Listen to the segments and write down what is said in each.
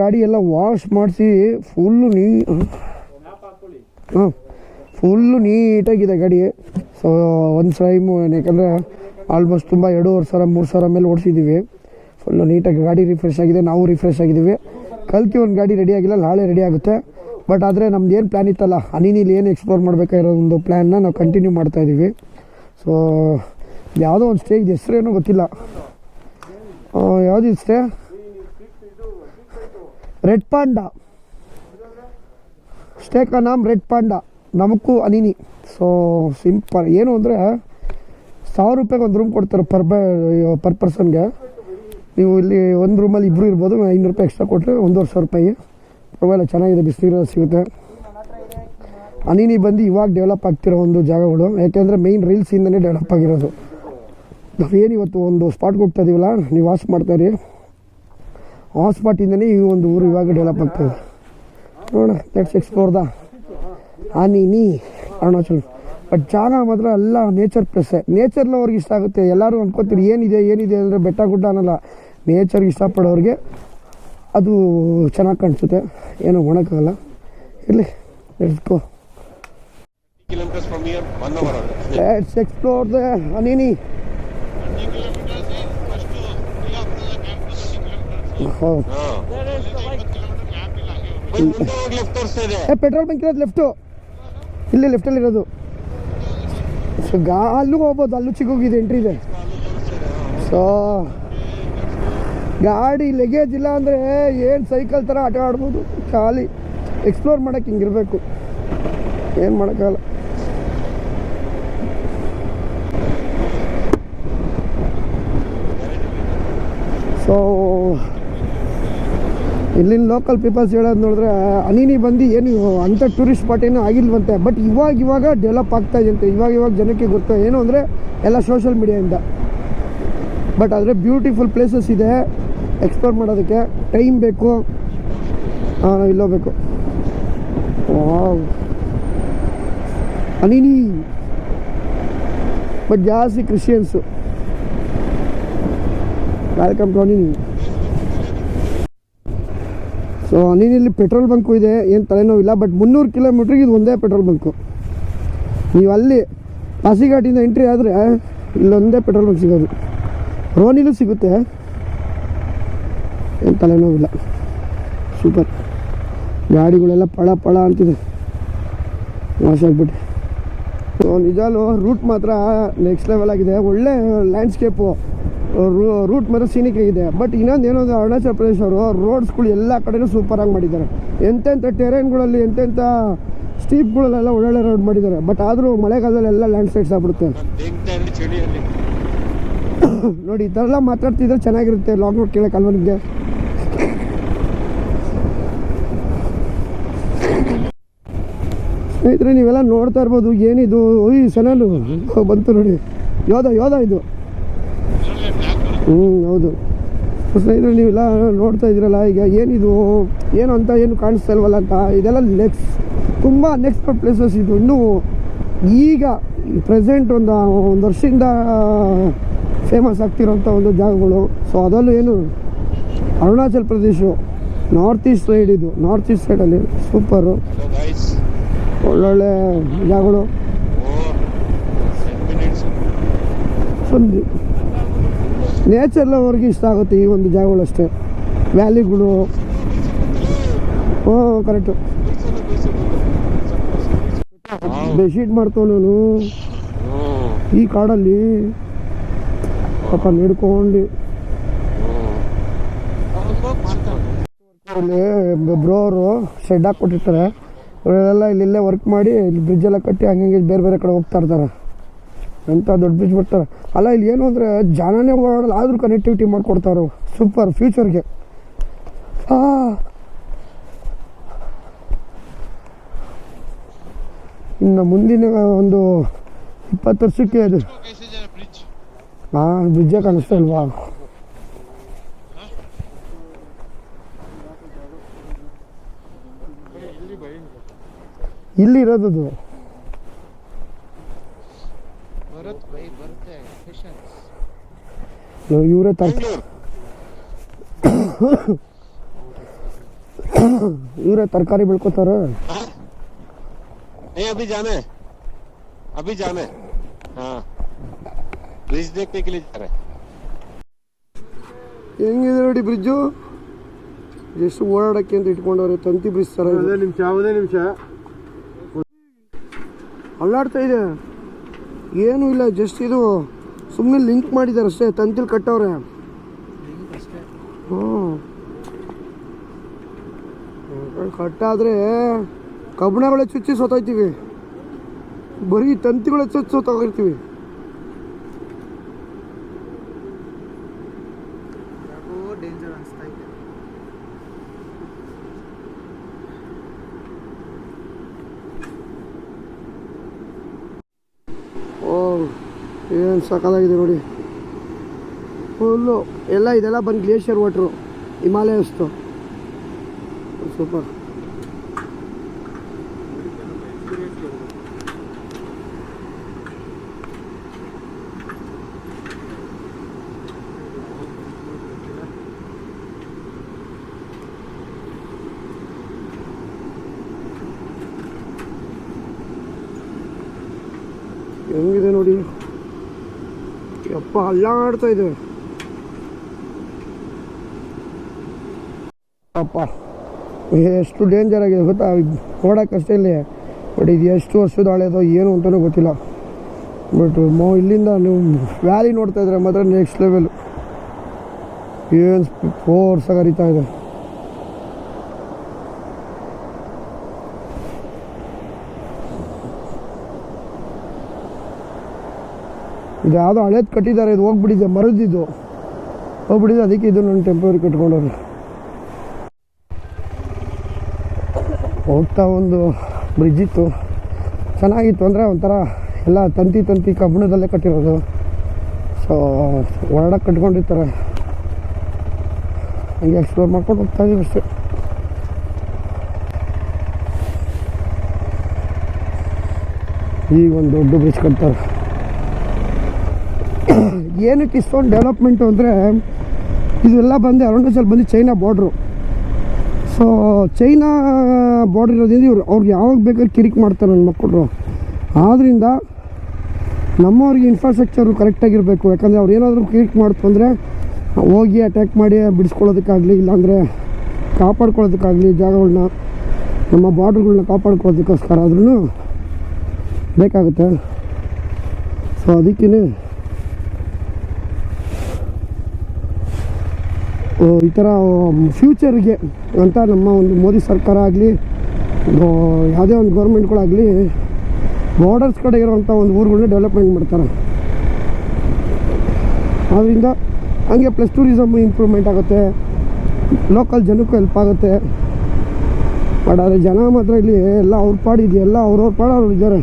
ಗಾಡಿ ಎಲ್ಲ ವಾಶ್ ಮಾಡಿಸಿ ಫುಲ್ಲು ನೀ, ಹಾಂ ಫುಲ್ಲು ನೀಟಾಗಿದೆ ಗಾಡಿ. ಸೊ, ಒಂದು ಟೈಮು ಯಾಕಂದರೆ ಆಲ್ಮೋಸ್ಟ್ ತುಂಬ ಎರಡೂವರೆ ಸಾವಿರ, ಮೂರು ಸಾವಿರ ಮೇಲೆ ಓಡಿಸಿದ್ದೀವಿ ಫುಲ್ಲು ನೀಟಾಗಿ ಗಾಡಿ ರಿಫ್ರೆಶ್ ಆಗಿದೆ, ನಾವು ರಿಫ್ರೆಶ್ ಆಗಿದ್ದೀವಿ ಕಲ್ತಿ ಒಂದು ಗಾಡಿ ರೆಡಿ ಆಗಿಲ್ಲ, ನಾಳೆ ರೆಡಿ ಆಗುತ್ತೆ. ಬಟ್ ಆದರೆ ನಮ್ದು ಏನು ಪ್ಲ್ಯಾನ್ ಇತ್ತಲ್ಲ ಹನಿನೀಲಿ ಏನು ಎಕ್ಸ್ಪ್ಲೋರ್ ಮಾಡಬೇಕಾಗಿರೋ ಒಂದು ಪ್ಲ್ಯಾನ್ನ ನಾವು ಕಂಟಿನ್ಯೂ ಮಾಡ್ತಾ ಇದ್ದೀವಿ ಸೊ ಯಾವುದೋ ಒಂದು ಸ್ಟೇಜ್ ಹೆಸರೇನೋ ಗೊತ್ತಿಲ್ಲ. ಯಾವುದು ಸ್ಟೇ ರೆಡ್ ಪಾಂಡಾ. ಸ್ಟೇಕ್ ನಾಮ್ ರೆಡ್ ಪಾಂಡಾ. ನಮಗೂ ಅನಿನಿ. ಸೊ ಸಿಂಪಲ್ ಏನು ಅಂದರೆ, ಸಾವಿರ ರೂಪಾಯಿಗೆ ಒಂದು ರೂಮ್ ಕೊಡ್ತಾರೆ ಪರ್ ಬ ಪರ್ ಪರ್ಸನ್ಗೆ ನೀವು ಇಲ್ಲಿ ಒಂದು ರೂಮಲ್ಲಿ ಇಬ್ಬರು ಇರ್ಬೋದು, ಐನೂರು ರೂಪಾಯಿ ಎಕ್ಸ್ಟ್ರಾ ಕೊಟ್ಟರೆ ಒಂದೂವರೆ ಸಾವಿರ ರೂಪಾಯಿ. ಪರವಾಗಿಲ್ಲ, ಚೆನ್ನಾಗಿದೆ, ಬಿಸಿನೀರು ಸಿಗುತ್ತೆ. ಅನಿನಿ ಬಂದು ಇವಾಗ ಡೆವಲಪ್ ಆಗ್ತಿರೋ ಒಂದು ಜಾಗಗಳು, ಯಾಕೆಂದರೆ ಮೇಯ್ನ್ ರೀಲ್ಸಿಂದನೇ ಡೆವಲಪ್ ಆಗಿರೋದು. ನಾವೇನು ಇವತ್ತು ಒಂದು ಸ್ಪಾಟ್ಗೆ ಹೋಗ್ತಾ ಇದೀವಲ್ಲ, ನೀವು ವಾಸ್ ಮಾಡ್ತಾಯಿರಿ ಆ ಸ್ಪಾಟಿಂದನೇ ಈ ಒಂದು ಊರು ಇವಾಗ ಡೆವಲಪ್ ಆಗ್ತದೆ ನೋಡೋಣ ಲೆಟ್ಸ್ ಎಕ್ಸ್ಪ್ಲೋರ್ ದ. ನೀ ಅರುಣಾಚಲ್. ಬಟ್ ಜಾಗ ಮಾತ್ರ ಎಲ್ಲ ನೇಚರ್ ಪ್ಲೇಸೇ ನೇಚರ್ಲ ಅವ್ರಿಗೆ ಇಷ್ಟ ಆಗುತ್ತೆ. ಎಲ್ಲರೂ ಅನ್ಕೋತೀರಿ ಏನಿದೆ ಏನಿದೆ ಅಂದರೆ ಬೆಟ್ಟ ಗುಡ್ಡ ಅನ್ನೋಲ್ಲ. ನೇಚರ್ಗೆ ಇಷ್ಟಪಡೋರಿಗೆ ಅದು ಚೆನ್ನಾಗಿ ಕಾಣಿಸುತ್ತೆ. ಏನೋ ಒಣಕ್ಕಾಗಲ್ಲ ಇರಲಿ only. Let's explore the Anini petrol bunk ಇರೋದು ಲೆಫ್ಟು ಇಲ್ಲಿ ಲೆಫ್ಟಲ್ಲಿ ಇರೋದು. ಸೊ ಗಾ, ಅಲ್ಲೂ ಹೋಗ್ಬೋದು, ಅಲ್ಲೂ ಚಿಕ್ಕೋಗಿದೆ ಎಂಟ್ರಿ ಇದೆ. ಸೊ ಗಾಡಿ ಲಗೇಜ್ ಇಲ್ಲ ಅಂದರೆ ಏನು ಸೈಕಲ್ ಥರ ಆಟ ಆಡ್ಬೋದು? ಖಾಲಿ. ಎಕ್ಸ್ಪ್ಲೋರ್ ಮಾಡೋಕ್ಕೆ ಹಿಂಗಿರಬೇಕು. ಏನು ಮಾಡೋಕ್ಕಾಗಲ್ಲ ಸೊ ಇಲ್ಲಿನ ಲೋಕಲ್ ಪೀಪಲ್ಸ್ ಹೇಳೋದು ನೋಡಿದ್ರೆ ಅನಿನಿ ಬಂದು ಏನು ಅಂಥ ಟೂರಿಸ್ಟ್ ಸ್ಪಾಟ್ ಏನೂ ಆಗಿಲ್ವಂತೆ. ಬಟ್ ಇವಾಗ ಇವಾಗ ಡೆವಲಪ್ ಆಗ್ತಾ ಇದೆಯಂತೆ ಇವಾಗ ಇವಾಗ ಜನಕ್ಕೆ ಗೊತ್ತು. ಏನು ಅಂದರೆ, ಎಲ್ಲ ಸೋಷಿಯಲ್ ಮೀಡಿಯಾಯಿಂದ ಬಟ್ ಆದರೆ ಬ್ಯೂಟಿಫುಲ್ ಪ್ಲೇಸಸ್ ಇದೆ. ಎಕ್ಸ್ಪ್ಲೋರ್ ಮಾಡೋದಕ್ಕೆ ಟೈಮ್ ಬೇಕು. ಇಲ್ಲೋಗ್ಬೇಕು ಅನಿನಿ. ಬಟ್ ಜಾಸ್ತಿ Christians welcome to Anini. So ಅನಿನಲ್ಲಿ petrol bunk ಇದೆ, ಏನು ತಲೆನೋವಿಲ್ಲ ಬಟ್ ಮುನ್ನೂರು ಕಿಲೋಮೀಟ್ರಿಗೆ ಇದು ಒಂದೇ ಪೆಟ್ರೋಲ್ ಬಂಕು ನೀವು ಅಲ್ಲಿ ಪಾಸಿಘಾಟಿಂದ ಎಂಟ್ರಿ ಆದರೆ ಇಲ್ಲೊಂದೇ ಪೆಟ್ರೋಲ್ ಬಂಕ್ ಸಿಗೋದು. ರೋನಿಲೂ ಸಿಗುತ್ತೆ. ಏನು ತಲೆನೋವಿಲ್ಲ ಸೂಪರ್ ಗಾಡಿಗಳೆಲ್ಲ ಪಳ ಪಳ ಅಂತಿದೆ. ವಾಸ ಆಗ್ಬಿಟ್ಟು. ಸೊ ನಿಜಾಲು ರೂಟ್ ಮಾತ್ರ ನೆಕ್ಸ್ಟ್ ಲೆವೆಲ್ ಆಗಿದೆ. ಒಳ್ಳೆ ಲ್ಯಾಂಡ್ಸ್ಕೇಪು ರೂಟ್ ಮಾತ್ರ ಸೀನಿಕ್ ಆಗಿದೆ ಬಟ್ ಇನ್ನೊಂದು ಏನೋ ಅರುಣಾಚಲ ಪ್ರದೇಶ ಅವರು ರೋಡ್ಸ್ಗಳು ಎಲ್ಲ ಕಡೆನೂ ಸೂಪರಾಗಿ ಮಾಡಿದ್ದಾರೆ. ಎಂತೆಂಥ ಟೆರೇನ್ಗಳಲ್ಲಿ ಎಂತೆಂಥ ಸ್ಟೀಪ್ಗಳಲ್ಲೆಲ್ಲ ಒಳ್ಳೊಳ್ಳೆ ರೋಡ್ ಮಾಡಿದ್ದಾರೆ. ಬಟ್ ಆದರೂ ಮಳೆಗಾಲದಲ್ಲಿ ಎಲ್ಲ ಲ್ಯಾಂಡ್ ಸ್ಲೈಡ್ಸ್ ಆಗ್ಬಿಡುತ್ತೆ. ನೋಡಿ, ಈ ಥರ ಎಲ್ಲ ಮಾತಾಡ್ತಿದ್ರೆ ಚೆನ್ನಾಗಿರುತ್ತೆ. ಲಾಂಗ್ ರೂಟ್ ಕೇಳಕ್ಕೆ ಅಲ್ವನಿಗೆ. ಸ್ನೇಹಿತರೆ, ನೀವೆಲ್ಲ ನೋಡ್ತಾ ಇರ್ಬೋದು, ಏನಿದು? ಓಯ್, ಸನಲು. ಬಂತು ನೋಡಿ. ಯೋಧ ಯೋಧ ಇದು. ಹ್ಞೂ ಹೌದು. ಸ್ನೇಹಿತರೆ ನೀವೆಲ್ಲ ನೋಡ್ತಾ ಇದ್ದೀರಲ್ಲ ಈಗ ಏನಿದು ಏನು ಅಂತ ಏನು ಕಾಣಿಸ್ತಾ ಇಲ್ವಲ್ಲ ಅಂತ ಇದೆಲ್ಲ ನೆಕ್ಸ್ಟ್ ತುಂಬ ನೆಕ್ಸ್ಟ್ ಪ್ಲೇಸಸ್ ಇದು. ಇನ್ನೂ ಈಗ ಪ್ರೆಸೆಂಟ್ ಒಂದು ಒಂದು ವರ್ಷದಿಂದ ಫೇಮಸ್ ಆಗ್ತಿರೋಂಥ ಒಂದು ಜಾಗಗಳು. ಸೊ ಅದರಲ್ಲೂ ಏನು Arunachal Pradesh north east side ಇದು. ನಾರ್ತ್ ಈಸ್ಟ್ ಸೈಡಲ್ಲಿ ಸೂಪರು ಒಳ್ಳೊಳ್ಳೆ ಜಾಗಗಳು. ಓ ಟೆನ್ ಸೊ ನೇಚರ್ ಅವ್ರಿಗೆ ಇಷ್ಟ ಆಗುತ್ತೆ ಈ ಒಂದು ಜಾಗಗಳು ಅಷ್ಟೇ ವ್ಯಾಲಿಗಳು ಹ್ಞೂ ಕರೆಕ್ಟು ಬೆಡ್ಶೀಟ್ ಮಾಡ್ತಾವ ನಾನು. ಈ ಕಾಡಲ್ಲಿ ಪಾಪ ಇಲ್ಲಿ ಬ್ರೋ ಅವರು ಶೆಡ್ ಹಾಕ್ಕೊಟ್ಟಿರ್ತಾರೆ ಅವರೆಲ್ಲ ಇಲ್ಲೆಲ್ಲೇ ವರ್ಕ್ ಮಾಡಿ ಇಲ್ಲಿ ಬ್ರಿಡ್ಜ್ ಎಲ್ಲ ಕಟ್ಟಿ ಹಂಗೆ ಬೇರೆ ಬೇರೆ ಕಡೆ ಹೋಗ್ತಾ ಇರ್ತಾರೆ. ಎಂಥ ದೊಡ್ಡ ಬ್ರಿಡ್ಜ್ ಬಿಡ್ತಾರೆ. ಅಲ್ಲ, ಇಲ್ಲಿ ಏನು ಅಂದರೆ ಜನನೇ ಓಡಾಡೋದು ಆದರೂ ಕನೆಕ್ಟಿವಿಟಿ ಮಾಡಿಕೊಡ್ತಾರೆ ಸೂಪರ್ ಫ್ಯೂಚರ್ಗೆ ಇನ್ನು ಮುಂದಿನ ಒಂದು ಇಪ್ಪತ್ತು ವರ್ಷಕ್ಕೆ ಅದು. ಹಾಂ ಬ್ರಿಡ್ಜೇ ಕಾಣಿಸ್ತಾ ಇಲ್ವಾ? ಇಲ್ಲಿ ಇರೋದದು. ಭರತ್ ಬೈ ಬರುತ್ತೆ ಪೇಷನ್ಸ್ ಇವರೇ ತರ್ಕ ಬೆಂಗಳೂರು ಇವರೇ ತರಕಾರಿ ಬೆಳ್ಕೊತಾರೆ हाँ? नहीं अभी जाना है अभी जाना है हाँ ब्रिज देखने के लिए जा रहे हैं ಹೆಂಗಿದೆ ನೋಡಿ ಬ್ರಿಡ್ಜು ಎಷ್ಟು ಓಡಾಡಕ್ಕೆ ಅಂತ ಇಟ್ಕೊಂಡವ್ರೆ ತಂತಿ ಬ್ರಿಡ್ಜ್ ಥರ ಇದೆ. ಒಂದೇ ನಿಮಿಷ ಒಂದೇ ನಿಮಿಷ ಅಲ್ಲಾಡ್ತಾ ಇದೆ ಏನೂ ಇಲ್ಲ ಜಸ್ಟ್ ಇದು ಸುಮ್ಮನೆ ಲಿಂಕ್ ಮಾಡಿದ್ದಾರೆ ಅಷ್ಟೇ ತಂತಿಲಿ ಕಟ್ಟವ್ರೆ. ಹ್ಞೂ ಕಟ್ಟಾದರೆ ಕಬ್ಬಣಗಳೇ ಚುಚ್ಚಿ ಸೋತೋಯ್ತೀವಿ. ಬರೀ ತಂತಿಗಳೇ ಚುಚ್ಚಿ ಸೋತೋಗಿರ್ತೀವಿ ಡೇಂಜರ್ ಅನಿಸ್ತಾ ಇದೆ ಓ ಏನು ಸಕ್ಕದಾಗಿದೆ ನೋಡಿ. ಫುಲ್ಲು ಎಲ್ಲ ಇದೆಲ್ಲ ಬಂದು ಗ್ಲೇಷಿಯರ್ ವಾಟ್ರು ಹಿಮಾಲಯಸ್ತು ಸೂಪರ್ ಹೆಂಗಿದೆ ನೋಡಿ? ಅಲ್ಲಾಡ್ತಾ ಇದೆ ಅಪ್ಪ, ಎಷ್ಟು ಡೇಂಜರ್ ಆಗಿದೆ ಗೊತ್ತಾ? ನೋಡೋಕ್ಕಷ್ಟೇ ಇಲ್ಲಿ. ಬಟ್ ಇದು ಎಷ್ಟು ವರ್ಷದ ಹಳೆಯದೋ ಏನು ಅಂತಲೂ ಗೊತ್ತಿಲ್ಲ. ಬಟ್ ಮೋ, ಇಲ್ಲಿಂದ ನೀವು ವ್ಯಾಲಿ ನೋಡ್ತಾ ಇದ್ರೆ ಮಾತ್ರ ನೆಕ್ಸ್ಟ್ ಲೆವೆಲ್ ಏನು ಫೋರ್ಸಾಗಿ ಹರಿತಾ ಇದೆ. ಇದು ಯಾವುದೋ ಹಳೇದು ಕಟ್ಟಿದ್ದಾರೆ, ಇದು ಹೋಗ್ಬಿಟ್ಟಿದೆ, ಮರದಿದ್ದು. ಹೋಗ್ಬಿಟ್ಟಿದೆ, ಅದಕ್ಕೆ ಇದು ನಾನು ಟೆಂಪ್ರರಿ ಕಟ್ಕೊಂಡವ್ರು. ಹೋಗ್ತಾ ಒಂದು ಬ್ರಿಡ್ಜ್ ಇತ್ತು. ಚೆನ್ನಾಗಿತ್ತು ಅಂದರೆ ಒಂಥರ ಎಲ್ಲ ತಂತಿ ತಂತಿ ಕಬ್ಬಿಣದಲ್ಲೇ ಕಟ್ಟಿರೋದು. ಸೊ ಹೊರಡಕ್ಕೆ ಕಟ್ಕೊಂಡಿರ್ತಾರೆ. ಹಂಗೆ ಎಕ್ಸ್ಪ್ಲೋರ್ ಮಾಡ್ಕೊಂಡು ಹೋಗ್ತಾ ಇದ್ದೀವಿ ಅಷ್ಟೇ. ಈಗ ಒಂದು ದೊಡ್ಡ ಬ್ರಿಡ್ಜ್ ಕಟ್ತಾರೆ. ಏನಕ್ಕೆ ಇಷ್ಟೊಂದು ಡೆವಲಪ್ಮೆಂಟು ಅಂದರೆ ಇದೆಲ್ಲ ಬಂದು ಅರುಣಾಚಲ್ ಬಂದು China border so China border ಇರೋದ್ರಿಂದ ಇವ್ರು ಅವ್ರಿಗೆ ಯಾವಾಗ ಬೇಕಾದ್ರೆ ಕಿರಿಕ್ ಮಾಡ್ತಾರೆ ನನ್ನ ಮಕ್ಕಳು ಆದ್ದರಿಂದ ನಮ್ಮವ್ರಿಗೆ ಇನ್ಫ್ರಾಸ್ಟ್ರಕ್ಚರು ಕರೆಕ್ಟಾಗಿರಬೇಕು ಯಾಕಂದರೆ ಅವ್ರು ಏನಾದರೂ ಕಿರಿಕ್ ಮಾಡ್ತು ಅಂದರೆ ಹೋಗಿ ಅಟ್ಯಾಕ್ ಮಾಡಿ ಬಿಡಿಸ್ಕೊಳ್ಳೋದಕ್ಕಾಗಲಿ, ಇಲ್ಲಾಂದರೆ ಕಾಪಾಡ್ಕೊಳ್ಳೋದಕ್ಕಾಗಲಿ ಜಾಗಗಳನ್ನ ನಮ್ಮ ಬಾರ್ಡ್ರ್ಗಳನ್ನ ಕಾಪಾಡ್ಕೊಳ್ಳೋದಕ್ಕೋಸ್ಕರ ಆದ್ರೂ ಬೇಕಾಗುತ್ತೆ. ಸೊ ಅದಕ್ಕೇ ಈ ಥರ ಫ್ಯೂಚರ್ಗೆ ಅಂತ ನಮ್ಮ ಒಂದು ಮೋದಿ ಸರ್ಕಾರ ಆಗಲಿ ಯಾವುದೇ ಒಂದು ಗೌರ್ಮೆಂಟ್ಗಳಾಗಲಿ ಬಾರ್ಡರ್ಸ್ ಕಡೆ ಇರೋವಂಥ ಒಂದು ಊರುಗಳನ್ನ ಡೆವಲಪ್ಮೆಂಟ್ ಮಾಡ್ತಾರೆ. ಆದ್ದರಿಂದ ಹಂಗೆ ಪ್ಲಸ್ ಟೂರಿಸಮ್ ಇಂಪ್ರೂವ್ಮೆಂಟ್ ಆಗುತ್ತೆ. ಲೋಕಲ್ ಜನಕ್ಕೂ ಹೆಲ್ಪ್ ಆಗುತ್ತೆ. ಬಟ್ ಆದರೆ ಜನ ಮಾತ್ರ ಇಲ್ಲಿ ಎಲ್ಲ ಅವ್ರ ಪಾಡಿದೆಯಲ್ಲ ಅವ್ರವ್ರ ಪಾಡು ಅವ್ರು ಇದ್ದಾರೆ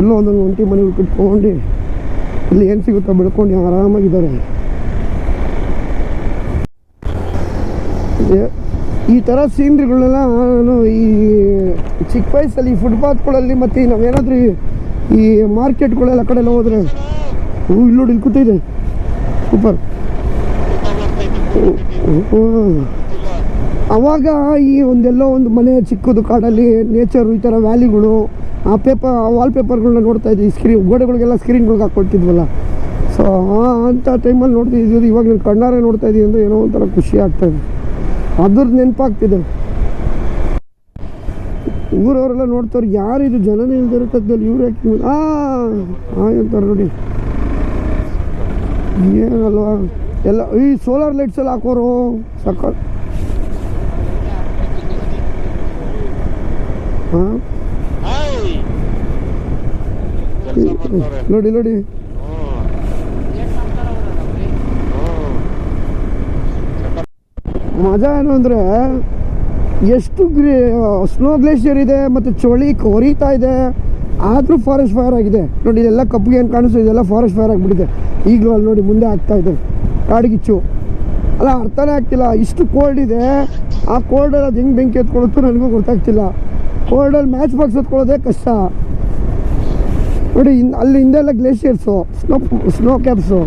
ಎಲ್ಲೋ ಒಂದೊಂದು ಒಂಟಿ ಮನೆಗಳು ಕಟ್ಕೊಂಡು, ಇಲ್ಲಿ ಏನು ಸಿಗುತ್ತೋ ಬೆಳ್ಕೊಂಡು ಆರಾಮಾಗಿದ್ದಾರೆ. ಈ ಥರ ಸೀನ್ರಿಗಳನ್ನೆಲ್ಲ ನಾನು ಈ ಚಿಕ್ಕ ವಯಸ್ಸಲ್ಲಿ ಫುಟ್ಪಾತ್ಗಳಲ್ಲಿ ಮತ್ತು ನಾವೇನಾದರೂ ಈ ಮಾರ್ಕೆಟ್ಗಳೆಲ್ಲ ಕಡೆ ಎಲ್ಲ ಹೋದರೆ ಹ್ಞೂ ಇಲ್ಲಿ ನೋಡಿ, ಇಲ್ಲಿ ಕೂತಿದೆ. ಸೂಪರ್. ಅವಾಗ ಈ ಒಂದೆಲ್ಲೋ ಒಂದು ಮನೆ ಚಿಕ್ಕದು ಕಾಡಲ್ಲಿ ನೇಚರು, ಈ ಥರ ವ್ಯಾಲಿಗಳು, ಆ ಪೇಪರ್ ವಾಲ್ ಪೇಪರ್ಗಳನ್ನ ನೋಡ್ತಾ ಇದ್ವಿ. ಸ್ಕ್ರೀನ್ ಗೋಡೆಗಳಿಗೆಲ್ಲ ಸ್ಕ್ರೀನ್ಗಳಿಗೆ ಹಾಕ್ಕೊಳ್ತಿದ್ವಲ್ಲ ಸೊ ಅಂಥ ಟೈಮಲ್ಲಿ ನೋಡ್ತಿದ್ವಿ. ಇವಾಗ ನೀವು ಕಣ್ಣಾರೆ ನೋಡ್ತಾ ಇದ್ದೀವಿ ಅಂದರೆ ಏನೋ ಒಂಥರ ಖುಷಿ ಆಗ್ತಾಯಿದೆ ಅದ್ರದ್ದು ನೆನಪಾಗ್ತಿದೆ. ಊರವರೆಲ್ಲ ನೋಡ್ತಾರೆ ಯಾರು ಇದು ಜನನೇ ಇಲ್ದಿರತ್ತದ್ದಲ್ಲಿ ಇವ್ರು ಯಾಕೆ ಆ ಅಂತಾರೆ ನೋಡಿ. ಏನಲ್ವಾ? ಎಲ್ಲ ಈ ಸೋಲಾರ್ ಲೈಟ್ಸ್ ಎಲ್ಲ ಹಾಕೋರು ಸಕ ಹಾಂ? ನೋಡಿ ನೋಡಿ. ಮಜಾ ಏನು ಅಂದರೆ ಎಷ್ಟು ಗ್ರೀ ಸ್ನೋ ಗ್ಲೇಷಿಯರ್ ಇದೆ, ಮತ್ತು ಚಳಿ ಕೊರಿತಾ ಇದೆ. ಆದರೂ ಫಾರೆಸ್ಟ್ ಫೈರ್ ಆಗಿದೆ. ನೋಡಿ ಇದೆಲ್ಲ ಕಪ್ಪಿಗೆ ಏನು ಕಾಣಿಸ್ತು ಇದೆಲ್ಲ ಫಾರೆಸ್ಟ್ ಫೈರ್ ಆಗಿಬಿಟ್ಟಿದೆ. ಈಗಲೂ ಅಲ್ಲಿ ನೋಡಿ ಮುಂದೆ ಆಗ್ತಾ ಇದೆ. ಕಾಡುಗಿಚ್ಚು ಅಲ್ಲ, ಅರ್ಥನೇ ಆಗ್ತಿಲ್ಲ. ಇಷ್ಟು ಕೋಲ್ಡ್ ಇದೆ. ಆ ಕೋಲ್ಡಲ್ಲಿ ಅದು ಹೆಂಗೆ ಬೆಂಕಿ ಎತ್ಕೊಳ್ಳುತ್ತೋ ನನಗೂ ಗೊತ್ತಾಗ್ತಿಲ್ಲ. ಕೋಲ್ಡಲ್ಲಿ ಮ್ಯಾಚ್ ಬಾಕ್ಸ್ ಎತ್ಕೊಳ್ಳೋದೇ ಕಷ್ಟ. ನೋಡಿ, ಇನ್ ಅಲ್ಲಿ ಹಿಂದೆಲ್ಲ ಗ್ಲೇಷಿಯರ್ಸು ಸ್ನೋ ಸ್ನೋ ಕ್ಯಾಪ್ಸು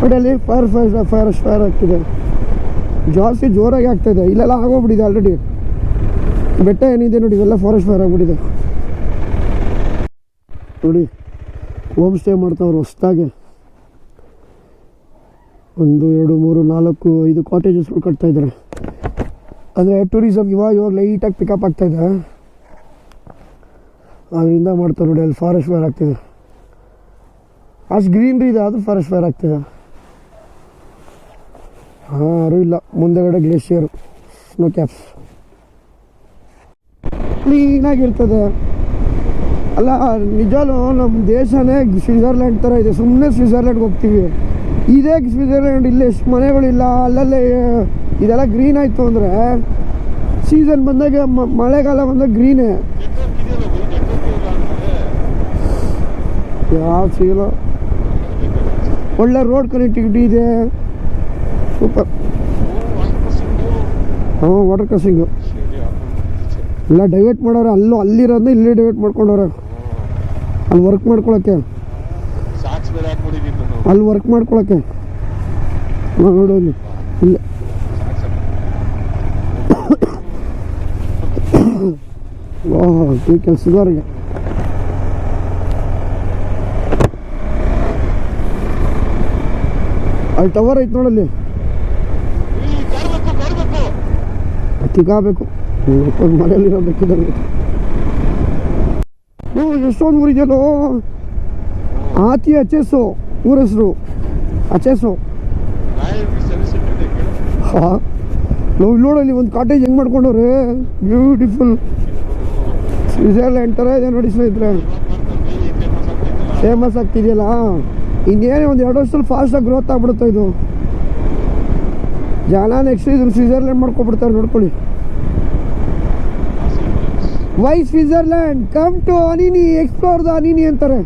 ನೋಡಿ, ಅಲ್ಲಿ ಫೈರ್ ಫೈರ್ ಫೈರ್ ಫೈರ್ ಆಗ್ತಿದೆ. ಜಾಸ್ತಿ ಜೋರಾಗಿ ಆಗ್ತಾಯಿದೆ ಇಲ್ಲೆಲ್ಲ ಆಗೋಗ್ಬಿಟ್ಟಿದೆ ಆಲ್ರೆಡಿ ಬೆಟ್ಟ ಏನಿದೆ ನೋಡಿ, ಇವೆಲ್ಲ ಫಾರೆಸ್ಟ್ ಫೈರ್ ಆಗಿಬಿಟ್ಟಿದೆ. ನೋಡಿ ಹೋಮ್ ಸ್ಟೇ ಮಾಡ್ತಾವ್ರು ಹೊಸ್ದಾಗೆ. ಒಂದು, ಎರಡು, ಮೂರು, ನಾಲ್ಕು, ಐದು ಕಾಟೇಜಸ್ಗಳು ಕಟ್ತಾ ಇದ್ದಾರೆ. ಅಂದರೆ ಟೂರಿಸಮ್ ಇವಾಗ ಇವಾಗ ಲೈಟಾಗಿ ಪಿಕಪ್ ಆಗ್ತಾಯಿದೆ ಅದರಿಂದ ಮಾಡ್ತಾರೆ ನೋಡಿ, ಅಲ್ಲಿ ಫಾರೆಸ್ಟ್ ಫೈರ್ ಆಗ್ತಿದೆ. ಅಷ್ಟು ಗ್ರೀನ್ರಿ ಇದೆ ಅದು ಫಾರೆಸ್ಟ್ ಫೈರ್ ಆಗ್ತಿದೆ. ಯಾರೂ ಇಲ್ಲ. ಮುಂದೆಗಡೆ ಗ್ಲೇಷಿಯರು ಸ್ನೋ ಕ್ಯಾಪ್ಸ್ ಕ್ಲೀನಾಗಿರ್ತದೆ. ಅಲ್ಲ ನಿಜಾಲು ನಮ್ಮ ದೇಶನೇ ಸ್ವಿಟ್ಜರ್ಲ್ಯಾಂಡ್ ಥರ ಇದೆ. ಸುಮ್ಮನೆ ಸ್ವಿಟ್ಜರ್ಲ್ಯಾಂಡ್ಗೆ ಹೋಗ್ತೀವಿ. ಇದೇ ಸ್ವಿಟ್ಜರ್ಲ್ಯಾಂಡ್, ಇಲ್ಲಿ ಎಷ್ಟು ಮನೆಗಳಿಲ್ಲ, ಅಲ್ಲಲ್ಲೇ ಇದೆಲ್ಲ ಗ್ರೀನ್ ಆಯಿತು ಅಂದರೆ ಸೀಸನ್ ಬಂದಾಗ ಮಳೆಗಾಲ ಬಂದಾಗ ಗ್ರೀನೇ ಯಾವ ಸಿಗಲ್ಲ ಒಳ್ಳೆ ರೋಡ್ ಕನೆಕ್ಟಿವಿಟಿ ಇದೆ. ಸೂಪರ್. ಹಾಂ ವಾಟರ್ ಕ್ರಾಸಿಂಗು ಎಲ್ಲ ಡೈವರ್ಟ್ ಮಾಡೋರು ಅಲ್ಲೂ ಅಲ್ಲಿರೋದನ್ನ ಇಲ್ಲಿ ಡೈವರ್ಟ್ ಮಾಡ್ಕೊಂಡವ್ರೆ. ಅಲ್ಲಿ ವರ್ಕ್ ಮಾಡ್ಕೊಳಕ್ಕೆ. ಅಲ್ಲಿ ವರ್ಕ್ ಮಾಡ್ಕೊಳಕ್ಕೆ. ನೋಡು ಅಲ್ಲಿ. ಇಲ್ಲ. ಈ ಕೆಲಸದವ್ರಿಗೆ. ಅಲ್ಲಿ ಟವರ್ ಐತೆ ನೋಡಲ್ಲಿ ತಿಕ್ಕಾಬೇಕು ಮನೆಯಲ್ಲಿರೋ ಬೇಕಿದ್ದಂಗೆ ಓ ಎಷ್ಟೊಂದು ಊರಿದೆಯಲ್ಲೋ ಆತಿ ಅಚೇಸು ಊರ ಹೆಸರು ಅಚೇಸು. ಹಾಂ. ನಾವು ನೋಡಲ್ಲಿ ಒಂದು ಕಾಟೇಜ್ ಹೆಂಗೆ ಮಾಡ್ಕೊಂಡವ್ರೆ? ಬ್ಯೂಟಿಫುಲ್ ಸ್ವಿಟ್ಜರ್ಲ್ಯಾಂಡ್ ಥರ ಇದೆ ನೋಡಿ ಸ್ನೇಹಿತರೆ. ಫೇಮಸ್ ಆಗ್ತಿದೆಯಲ್ಲ? ಇನ್ನೇನೇ ಒಂದು ಎರಡು ವರ್ಷದಲ್ಲಿ ಫಾಸ್ಟಾಗಿ ಗ್ರೋತ್ ಆಗ್ಬಿಡುತ್ತೆ ಇದು? ಜನ ನೆಕ್ಸ್ಟ್ ಇದನ್ನು ಸ್ವಿಟ್ಜರ್ಲ್ಯಾಂಡ್ ಮಾಡ್ಕೊಬಿಡ್ತಾರೆ ನೋಡ್ಕೊಳ್ಳಿ. Why Switzerland come to Anini explore the Anini ಅಂತಾರೆ.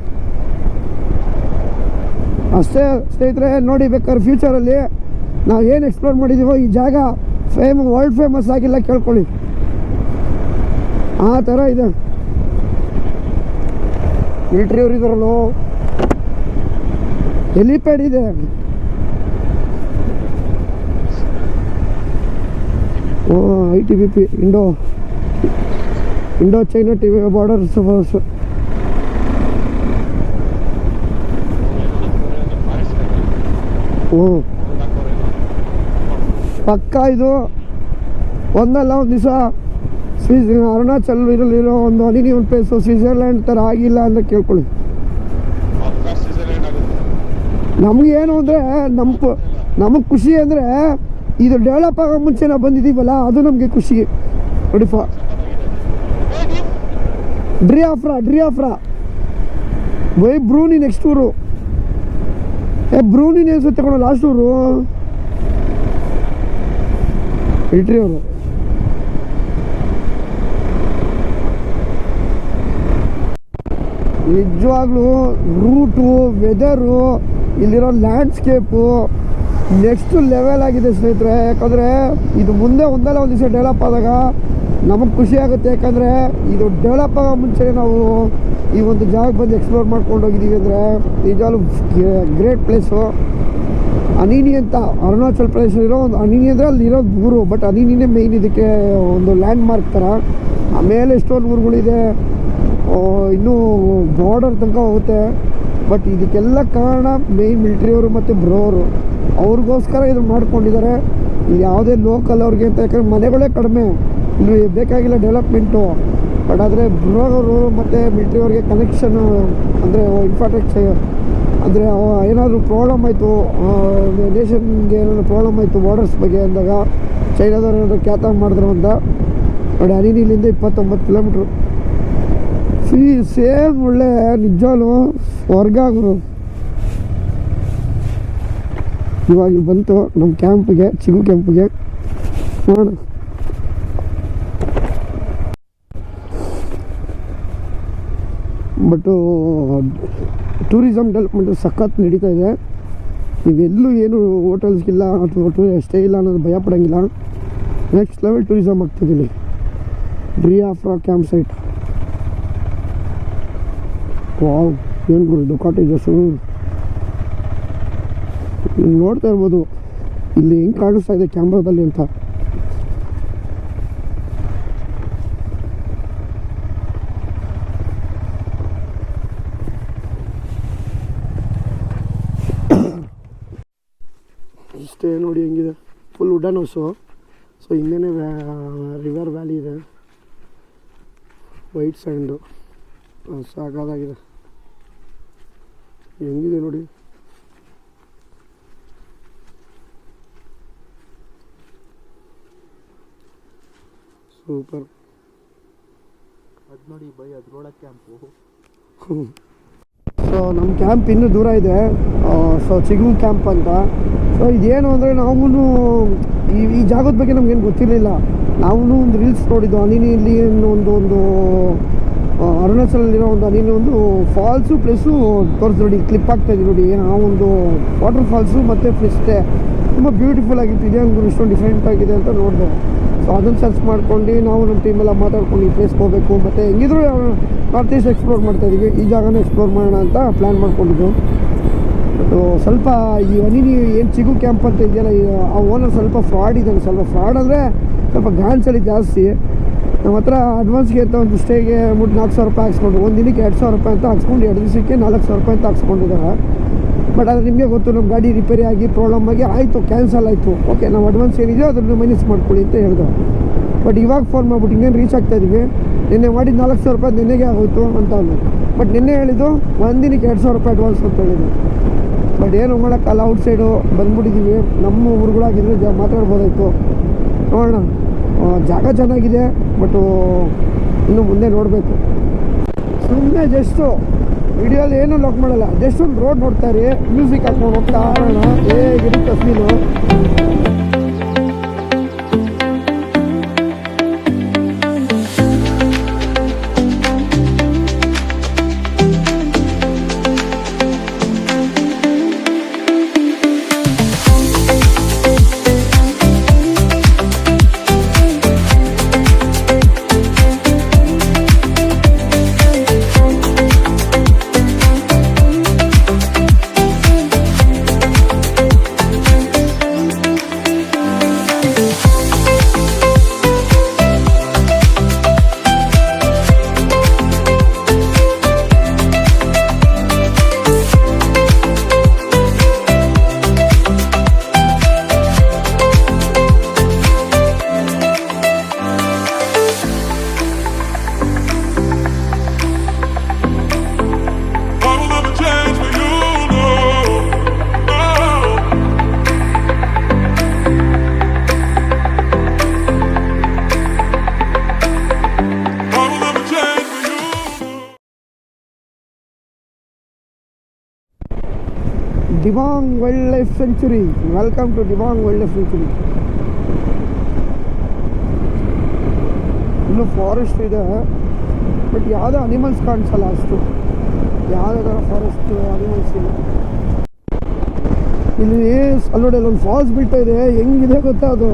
ಅಷ್ಟೇ ಸ್ನೇಹಿತರೆ, ನೋಡಿ ಬೇಕಾದ್ರೆ ಫ್ಯೂಚರಲ್ಲಿ ನಾವು ಏನು ಎಕ್ಸ್ಪ್ಲೋರ್ ಮಾಡಿದ್ದೀವೋ ಈ ಜಾಗ ಫೇಮ ವರ್ಲ್ಡ್ ಫೇಮಸ್ ಆಗಿಲ್ಲ ಕೇಳ್ಕೊಳ್ಳಿ. ಆ ಥರ ಇದೆ. ಮಿಲ್ಟ್ರಿ ಅವ್ರು ಇದಾರಲ್ಲೋ ಹೆಲಿಪ್ಯಾಡ್ ಇದೆ. ಓ I T B P Indo Indo China T ವಿ ಬಾರ್ಡರ್ ಸಪೋಸ್ ಹ್ಞೂ ಪಕ್ಕ ಇದು ಒಂದಲ್ಲ ಒಂದು ದಿವಸ ಸ್ವಿಸ್ ಅರುಣಾಚಲ್ ಇರಲಿರೋ ಒಂದು ಅನಿನಿ ಒಂದು ಪ್ಲೇಸು ಸ್ವಿಝರ್ಲ್ಯಾಂಡ್ ಥರ ಆಗಿಲ್ಲ ಅಂತ ಕೇಳ್ಕೊಳ್ಳಿ. ನಮಗೇನು ಅಂದರೆ ನಮ್ಮ ನಮಗೆ ಖುಷಿ ಅಂದರೆ ಇದು ಡೆವಲಪ್ ಆಗೋ ಮುಂಚೆ ನಾವು ಬಂದಿದ್ದೀವಲ್ಲ ಅದು ನಮಗೆ ಖುಷಿ. ನೋಡಿ ಫಾ ಡ್ರಿಯಾಫ್ರಾ ಡ್ರಿಯಾಫ್ರಾ. ವೈ ಬ್ರೂನಿ ನೆಕ್ಸ್ಟ್ ಊರು. ಏ, ಬ್ರೂನಿ ಅನ್ಸುತ್ತೆ ಕಣ ಲಾಸ್ಟ್ ಊರು. ಇಟ್ರಿ ಅವರು. ನಿಜವಾಗ್ಲೂ ರೂಟು ವೆದರು ಇಲ್ಲಿರೋ ಲ್ಯಾಂಡ್ಸ್ಕೇಪು ನೆಕ್ಸ್ಟ್ ಲೆವೆಲ್ ಆಗಿದೆ ಸ್ನೇಹಿತರೆ. ಯಾಕಂದರೆ ಇದು ಮುಂದೆ ಒಂದಲ್ಲ ಒಂದು ದಿವಸ ಡೆವಲಪ್ ಆದಾಗ ನಮಗೆ ಖುಷಿ ಆಗುತ್ತೆ, ಯಾಕಂದರೆ ಇದು ಡೆವಲಪ್ ಆಗೋ ಮುಂಚೆ ನಾವು ಈ ಒಂದು ಜಾಗಕ್ಕೆ ಬಂದು ಎಕ್ಸ್ಪ್ಲೋರ್ ಮಾಡ್ಕೊಂಡು ಹೋಗಿದ್ದೀವಿ ಅಂದರೆ, ನಿಜವಾಗ್ಲೂ ಗ್ರೇಟ್ ಪ್ಲೇಸು ಅನಿನಿ ಅಂತ ಅರುಣಾಚಲ್ ಪ್ರದೇಶ ಇರೋ ಒಂದು ಅನಿನಿ ಅಂದರೆ ಅಲ್ಲಿ ಇರೋದು ಊರು ಬಟ್ ಅನಿನಿನೇ ಮೇಯ್ನ್ ಇದಕ್ಕೆ ಒಂದು ಲ್ಯಾಂಡ್ ಮಾರ್ಕ್ ಥರ ಆಮೇಲೆ ಎಷ್ಟೊಂದು ಊರುಗಳಿದೆ ಇನ್ನೂ ಬಾರ್ಡರ್ ತನಕ ಹೋಗುತ್ತೆ. ಬಟ್ ಇದಕ್ಕೆಲ್ಲ ಕಾರಣ ಮೇಯ್ನ್ ಮಿಲ್ಟ್ರಿಯವರು ಮತ್ತು ಬ್ರೋರು ಅವ್ರಿಗೋಸ್ಕರ ಇದನ್ನು ಮಾಡ್ಕೊಂಡಿದ್ದಾರೆ. ಇಲ್ಲಿ ಯಾವುದೇ ಲೋಕಲ್ ಅವ್ರಿಗೆ ಅಂತ ಯಾಕಂದ್ರೆ ಮನೆಗಳೇ ಕಡಿಮೆ. ಇಲ್ಲಿ ಬೇಕಾಗಿಲ್ಲ ಡೆವಲಪ್ಮೆಂಟು ಬಟ್ ಆದರೆ ಬ್ರೋಗರು ಮತ್ತು ಮಿಲ್ಟ್ರಿಯವ್ರಿಗೆ ಕನೆಕ್ಷನು ಅಂದರೆ ಇನ್ಫ್ರಾಸ್ಟ್ರಕ್ಚರ್ ಅಂದರೆ ಏನಾದರೂ ಪ್ರಾಬ್ಲಮ್ ಆಯಿತು ನೇಷನ್ಗೆ ಏನಾದರೂ ಪ್ರಾಬ್ಲಮ್ ಆಯಿತು ಬಾರ್ಡರ್ಸ್ ಬಗ್ಗೆ ಅಂದಾಗ ಚೈನಾದವ್ರು ಏನಾದರೂ ಖ್ಯಾತ ಮಾಡಿದ್ರು ಅಂತ. ನೋಡಿ ಇಲ್ಲಿಂದ ಇಪ್ಪತ್ತೊಂಬತ್ತು ಕಿಲೋಮೀಟ್ರು ಸಿ ಸೇಮ್ ಒಳ್ಳೆ, ನಿಜವಾಗ್ಲು ಸ್ವರ್ಗ ಇವಾಗ ಬಂತು ನಮ್ಮ ಕ್ಯಾಂಪ್ಗೆ ಚಿಗು ಕ್ಯಾಂಪ್ಗೆ ನೋಡ ಬಟ್ಟು ಟೂರಿಸಮ್ ಡೆವಲಪ್ಮೆಂಟ್ ಸಖತ್ ನಡೀತಾ ಇದೆ. ಇವೆಲ್ಲೂ ಏನು ಹೋಟೆಲ್ಸ್ಗಿಲ್ಲ ಅಥವಾ ಸ್ಟೇ ಇಲ್ಲ ಅನ್ನೋದು ಭಯ ಪಡೋಂಗಿಲ್ಲ. ನೆಕ್ಸ್ಟ್ ಲೆವೆಲ್ ಟೂರಿಸಮ್ ಆಗ್ತಿದೆ ಡ್ರಿಯಾಫ್ರಾ ಕ್ಯಾಂಪ್ ಸೈಟ್ ವಾವ್ ಏನು ಗುರು ಕಾಟೇಜಸ್ಸು ನೋಡ್ತಾ ಇರ್ಬೋದು. ಇಲ್ಲಿ ಹೆಂಗೆ ಕಾಣಿಸ್ತಾ ಇದೆ ಕ್ಯಾಮ್ರಾದಲ್ಲಿ ಅಂತ ಇಷ್ಟೇ ನೋಡಿ ಹೆಂಗಿದೆ ಫುಲ್ ವುಡನ್ ಹೌಸು ಸೊ ಹಿಂದೆನೇ ರಿವರ್ ವ್ಯಾಲಿ ಇದೆ. ವೈಟ್ ಸ್ಯಾಂಡು ಸಾಕಾದಾಗಿದೆ. ಹೆಂಗಿದೆ ನೋಡಿ. ಸೂಪರ್ ಅದು ನೋಡಿ ಬೈ ಅದ್ರೊಳಗೆ ಕ್ಯಾಂಪು. ಸೊ ನಮ್ಮ ಕ್ಯಾಂಪ್ ಇನ್ನೂ ದೂರ ಇದೆ. ಸೊ ಚಿಗು ಕ್ಯಾಂಪ್ ಅಂತ. ಸೊ ಇದೇನು ಅಂದರೆ ನಾವೂ ಈ ಈ ಜಾಗದ ಬಗ್ಗೆ ನಮಗೇನು ಗೊತ್ತಿರಲಿಲ್ಲ. ನಾವು ಒಂದು ರೀಲ್ಸ್ ನೋಡಿದ್ದು. ಅನಿನಿಯಲ್ಲಿ ಒಂದು ಒಂದು ಅರುಣಾಚಲಲ್ಲಿರೋ ಒಂದು ಅನಿನಿ ಒಂದು ಫಾಲ್ಸು ಪ್ಲಸ್ಸು ತೋರಿಸಿ ನೋಡಿ. ಕ್ಲಿಪ್ ಆಗ್ತಾ ಇದೆ ನೋಡಿ. ಆ ಒಂದು ವಾಟರ್ ಫಾಲ್ಸು ಮತ್ತು ಪ್ಲಸ್ಟೆ ತುಂಬ ಬ್ಯೂಟಿಫುಲ್ ಆಗಿತ್ತು. ಇದೇ ಒಂದು ಇಷ್ಟೊಂದು ಡಿಫ್ರೆಂಟ್ ಆಗಿದೆ ಅಂತ ನೋಡಿದೆ. ಅದನ್ನು ಸರ್ಚ್ ಮಾಡ್ಕೊಂಡು ನಾವು ನಮ್ಮ ಟೀಮೆಲ್ಲ ಮಾತಾಡ್ಕೊಂಡು ಈ ಪ್ಲೇಸ್ಗೆ ಹೋಗಬೇಕು ಮತ್ತು ಹೆಂಗಿದ್ರು ನಾರ್ತ್ ಈಸ್ಟ್ ಎಕ್ಸ್ಪ್ಲೋರ್ ಮಾಡ್ತಾ ಇದೀವಿ ಈ ಜಾಗನ ಎಕ್ಸ್ಪ್ಲೋರ್ ಮಾಡೋಣ ಅಂತ ಪ್ಲ್ಯಾನ್ ಮಾಡ್ಕೊಂಡಿದ್ದು. ಬಟ್ ಸ್ವಲ್ಪ ಈ ಅನಿನಿ ಏನು ಚಿಗು ಕ್ಯಾಂಪ್ ಅಂತ ಇದೆಯಲ್ಲ ಆ ಓನರ್ ಸ್ವಲ್ಪ ಫ್ರಾಡ್ ಇದ್ದಾನೆ. ಸ್ವಲ್ಪ ಫ್ರಾಡ್ ಅಂದರೆ ಸ್ವಲ್ಪ ಗಾನ್ಸಲಿ ಜಾಸ್ತಿ. ನಮ್ಮ ಹತ್ರ ಅಡ್ವಾನ್ಸ್ಗೆ ಅಂತ ಒಂದು ಸ್ಟೇಗೆ ಮೂರು ನಾಲ್ಕು ಸಾವಿರ ರೂಪಾಯಿ ಹಾಕ್ಸ್ಕೊಂಡು, ಒಂದು ದಿನಕ್ಕೆ ಎರಡು ಸಾವಿರ ರೂಪಾಯಿ ಅಂತ ಹಾಕ್ಸ್ಕೊಂಡು, ಎರಡು ದಿವಸಕ್ಕೆ ನಾಲ್ಕು ಸಾವಿರ ರೂಪಾಯಿ ಅಂತ ಹಾಕ್ಸ್ಕೊಂಡಿದ್ದಾರೆ. ಬಟ್ ಆದರೆ ನಿಮಗೆ ಗೊತ್ತು ನಮ್ಮ ಗಾಡಿ ರಿಪೇರಿ ಆಗಿ ಪ್ರಾಬ್ಲಮ್ ಆಗಿ ಆಯಿತು ಕ್ಯಾನ್ಸಲ್ ಆಯಿತು. ಓಕೆ ನಾವು ಅಡ್ವಾನ್ಸ್ ಏನಿದೆಯೋ ಅದನ್ನು ಮೈನಸ್ ಮಾಡ್ಕೊಳ್ಳಿ ಅಂತ ಹೇಳ್ದೆ. ಬಟ್ ಇವಾಗ ಫೋನ್ ಮಾಡ್ಬಿಟ್ಟು ಇನ್ನೇನು ರೀಚ್ ಆಗ್ತಾ ಇದೀವಿ? ನಿನ್ನೆ ಮಾಡಿದ ನಾಲ್ಕು ಸಾವಿರ ರೂಪಾಯಿ ನಿನ್ನೆಗೆ ಆಗೋಯ್ತು ಅಂತ ಅಂದರು. ಬಟ್ ನಿನ್ನೆ ಹೇಳಿದ್ದು ಒಂದು ದಿನಕ್ಕೆ ಎರಡು ಸಾವಿರ ರೂಪಾಯಿ ಅಡ್ವಾನ್ಸ್ ಅಂತ ಹೇಳಿದ್ರು. ಬಟ್ ಏನು ಮಾಡೋಕ್ಕಲ್ಲ ಔಟ್ಸೈಡು ಬಂದ್ಬಿಟ್ಟಿದ್ದೀವಿ ನಮ್ಮ ಊರುಗಳಾಗಿದ್ರೆ ಜ, ಮಾತಾಡ್ಬೋದಾಯ್ತು. ನೋಡೋಣ. ಜಾಗ ಚೆನ್ನಾಗಿದೆ ಬಟ್ಟು ಇನ್ನು ಮುಂದೆ ನೋಡಬೇಕು. ಸುಮ್ಮನೆ ಜಸ್ಟು ವಿಡಿಯೋಲಿ ಏನು ಲಾಕ್ ಮಾಡಲ್ಲ. ಜಸ್ಟ್ ಒಂದು ರೋಡ್ ನೋಡ್ತಾ ಇರಿ. ಮ್ಯೂಸಿಕ್ ಹಾಕೊಂಡು ಹೋಗ್ತಾ ಹೇಗಿರುತ್ತೆ feel Dibang wildlife sanctuary welcome to Dibang wildlife sanctuary ಇನ್ನು ಫಾರೆಸ್ಟ್ ಇದೆ. ಬಟ್ ಯಾವುದೇ ಅನಿಮಲ್ಸ್ ಕಾಣಿಸಲ್ಲ ಅಷ್ಟು. ಯಾವುದೇ ಥರ ಫಾರೆಸ್ಟ್ ಅನಿಮಲ್ಸ್ ಇಲ್ಲ ಇಲ್ಲಿ ಅಲ್ಲೋಡಿ ಅಲ್ಲೊಂದು ಫಾಲ್ಸ್ ಬಿಟ್ಟಿದೆ. ಹೆಂಗಿದೆ ಗೊತ್ತಾ ಅದು?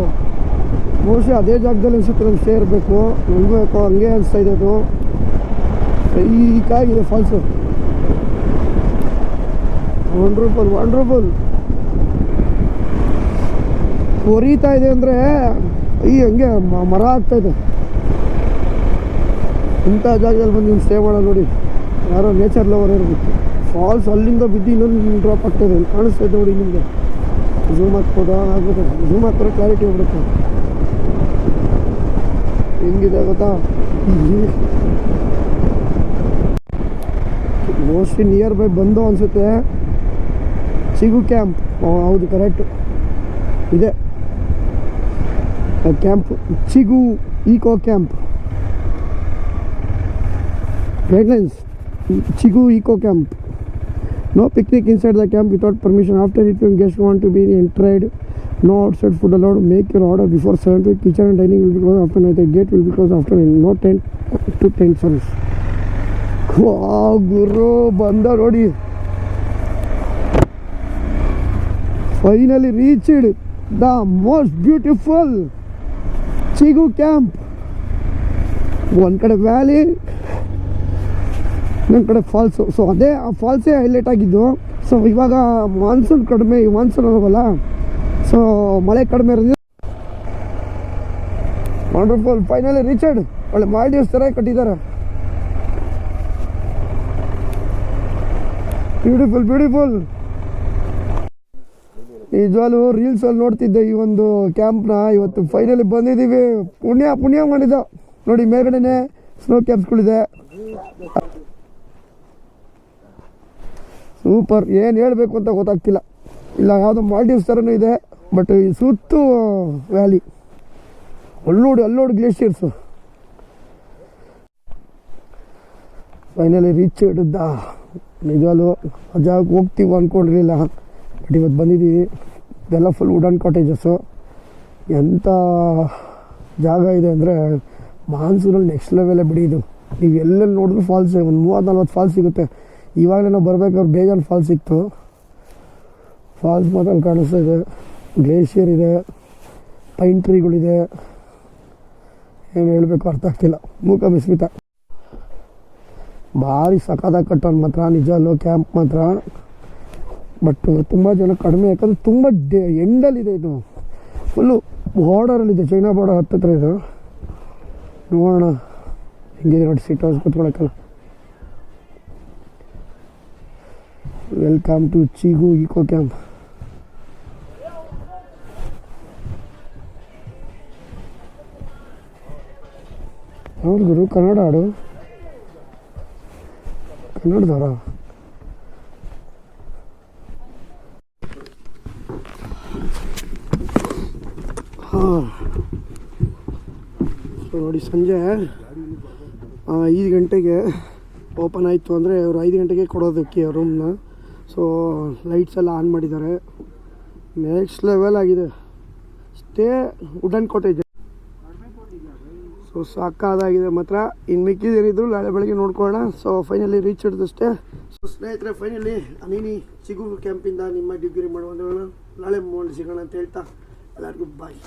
ಬಹುಶಃ ಅದೇ ಜಾಗದಲ್ಲಿ ಅನಿಸುತ್ತೆ ನಮ್ಗೆ ಸೇರಬೇಕು ಇರಬೇಕು. ಹಂಗೆ ಅನಿಸ್ತಾ ಇದೆ ಅದು. ಸೈಕಾಗಿದೆ ಫಾಲ್ಸು ವಂಡ್ರಫುಲ್ ವಂಡ್ರಫುಲ್ ಕೊರೀತಾ ಇದೆ ಅಂದರೆ ಈ ಹಂಗೆ ಮರ ಇದೆ. ಇಂಥ ಜಾಗದಲ್ಲಿ ಬಂದು ನೀವು ಸ್ಟೇ ಮಾಡೋ ನೋಡಿ. ಯಾರೋ ನೇಚರ್ ಲವರ್ ಇರಬೇಕು. ಫಾಲ್ಸ್ ಅಲ್ಲಿಂದ ಬಿದ್ದು ಇನ್ನೊಂದು ಡ್ರಾಪ್ ಆಗ್ತಾ ಇದೆ. ಇಲ್ಲಿ ಕಾಣಿಸ್ತಾ ಇದೆ ನೋಡಿ ನಿಮಗೆ. ಝೂಮ್ ಹಾಕ್ಬೋದಾ? ಆಗ್ಬೋದು. ಝೂಮ್ ಹಾಕಿದ್ರೆ ಕ್ಲಾರಿಟಿ ಹೋಗ್ಬಿಡುತ್ತೆ. ಹೆಂಗಿದೆ ಗೊತ್ತಾ? ಮೋಸ್ಟ್ಲಿ ನಿಯರ್ ಬೈ ಬಂದು ಅನಿಸುತ್ತೆ. ಚಿಗು ಕ್ಯಾಂಪ್. ಹೌದು ಕರೆಕ್ಟ್ ಇದೆ. Camp Chigu eco camp. Guidelines Chigu eco camp. No picnic inside the camp without permission after it guest want to be entered no outside food allowed make your order before seven to kitchen and dining will be close after night gate will be after no tent to tent service ಗುರು ಬಂದ ನೋಡಿ finally reached the most beautiful Chigu camp ಒಂದು ಕಡೆ valley ಇನ್ನೊಂದು ಕಡೆ falls so ಅದೇ ಆ ಫಾಲ್ಸೇ highlight ಆಗಿದ್ದು. ಸೊ ಇವಾಗ ಮಾನ್ಸೂನ್ ಕಡಿಮೆ, ಈ ಮಾನ್ಸೂನ್ ಅನ್ನೋವಲ್ಲ ಸೊ ಮಳೆ ಕಡಿಮೆ ಇರೋದು ವಂಡರ್ಫುಲ್ ಫೈನಲಿ ರೀಚರ್ಡ್ ಒಳ್ಳೆ ಮಾಲ್ಡೀವ್ಸ್ ಥರ ಕಟ್ಟಿದ್ದಾರೆ. ಬ್ಯೂಟಿಫುಲ್ ಬ್ಯೂಟಿಫುಲ್ ನಿಜವಾಗ್ಲೂ ರೀಲ್ಸಲ್ಲಿ ನೋಡ್ತಿದ್ದೆ ಈ ಒಂದು ಕ್ಯಾಂಪ್ನ ಇವತ್ತು ಫೈನಲಿ ಬಂದಿದ್ದೀವಿ ಪುಣ್ಯ ಪುಣ್ಯ ಮಾಡಿದ್ದ ನೋಡಿ ಮೇಲ್ಗಡೆನೆ ಸ್ನೋ ಕ್ಯಾಂಪ್ಸ್ಗಳಿದೆ ಸೂಪರ್ ಏನು ಹೇಳಬೇಕು ಅಂತ ಗೊತ್ತಾಗ್ತಿಲ್ಲ. ಇಲ್ಲ, ಯಾವುದೋ ಮಾಲ್ಡೀವ್ಸ್ ಥರನೂ ಇದೆ ಬಟ್ ಈ ಸುತ್ತು ವ್ಯಾಲಿ ಅಲ್ಲೋಡು ಅಲ್ಲೋಡು ಗ್ಲೇಷಿಯರ್ಸು ಫೈನಲಿ ರೀಚ್ ಹಿಡಿದ ನಿಜವಾಗ್ಲೂ ಜಾಗಕ್ಕೆ ಹೋಗ್ತೀವಿ ಅಂದ್ಕೊಂಡಿರಲಿಲ್ಲ ಬಟ್ ಇವತ್ತು ಬಂದಿದ್ದೀವಿ ಇದೆಲ್ಲ ಫುಲ್ ವುಡನ್ ಕಾಟೇಜಸ್ಸು ಎಂಥ ಜಾಗ ಇದೆ ಅಂದರೆ ಮಾನ್ಸೂನಲ್ಲಿ ನೆಕ್ಸ್ಟ್ ಲೆವೆಲೇ ಬಿಡಿ ಇದು. ನೀವು ಎಲ್ಲೆಲ್ಲಿ ನೋಡಿದ್ರು ಫಾಲ್ಸ್ ಒಂದು ಮೂವತ್ತು ನಲ್ವತ್ತು ಫಾಲ್ಸ್ ಸಿಗುತ್ತೆ. ಇವಾಗಲೇ ನಾವು ಬರಬೇಕಾದ್ರೆ ಬೇಜಾನ್ ಫಾಲ್ಸ್ ಸಿಕ್ತು. ಫಾಲ್ಸ್ ಮಾತ್ರ ಕಾಣಿಸ್ತಾ ಇದೆ. ಗ್ಲೇಷಿಯರ್ ಇದೆ. ಪೈನ್ ಟ್ರೀಗಳಿದೆ ಏನು ಹೇಳಬೇಕು ಅರ್ಥ ಆಗ್ತಿಲ್ಲ. ಮೂಕ ಮಿಸ್ಮಿತ ಭಾರಿ ಸಖತ್ತಾಗಿ ಕಟ್ಟೋನು ಮಾತ್ರ, ನಿಜ ಅಲ್ಲೋ ಕ್ಯಾಂಪ್ ಮಾತ್ರ. ಬಟ್ ತುಂಬ ಜನ ಕಡಿಮೆ, ಯಾಕಂದರೆ ತುಂಬ ಡೆ, ಎಂಡಲ್ಲಿದೆ ಇದು. ಫುಲ್ಲು ಬಾರ್ಡರಲ್ಲಿದೆ ಚೈನಾ ಬಾರ್ಡರ್ ಹತ್ತತ್ರ ಇದು. ನೋಡೋಣ, ಹಿಂಗಿದೆ ನೋಡಿ seat house ಕೂತ್ಕೊಳಕ್ಕಲ್ಲ welcome to Chigu eco camp ಹೌದು ಗುರು, ಕನ್ನಡ ಆಡು. ಕನ್ನಡದವರ? ನೋಡಿ, ಸಂಜೆ ಐದು ಗಂಟೆಗೆ ಓಪನ್ ಆಯಿತು ಅಂದರೆ ಅವರು ಐದು ಗಂಟೆಗೆ ಕೊಡೋದಕ್ಕೆ ರೂಮ್ನ ಸೊ ಲೈಟ್ಸ್ ಎಲ್ಲ ಆನ್ ಮಾಡಿದ್ದಾರೆ. ನೆಕ್ಸ್ಟ್ ಲೆವೆಲ್ ಆಗಿದೆ. ಸ್ಟೇ ವುಡನ್ ಕಾಟೇಜ್ ಸೊ ಸಾಕಾದಾಗಿದೆ ಮಾತ್ರ. ಇನ್ನು ಮಿಕ್ಕಿದೇನಿದ್ರು ನಾಳೆ ಬೆಳಗ್ಗೆ ನೋಡ್ಕೊಳ್ಳೋಣ. ಸೊ ಫೈನಲಿ ರೀಚ್ ಹಿಡಿದಷ್ಟೇ ಸೊ ಸ್ನೇಹಿತರೆ ಫೈನಲಿ ಅನೀನಿ ಚಿಗು ಕ್ಯಾಂಪಿಂದ ನಿಮ್ಮ ಡಿಗ್ರಿ ಮಾಡುವಂಥ ನಾಳೆ ಸಿಗೋಣ ಅಂತ ಹೇಳ್ತಾ. ಎಲ್ಲರಿಗೂ ಬಾಯ್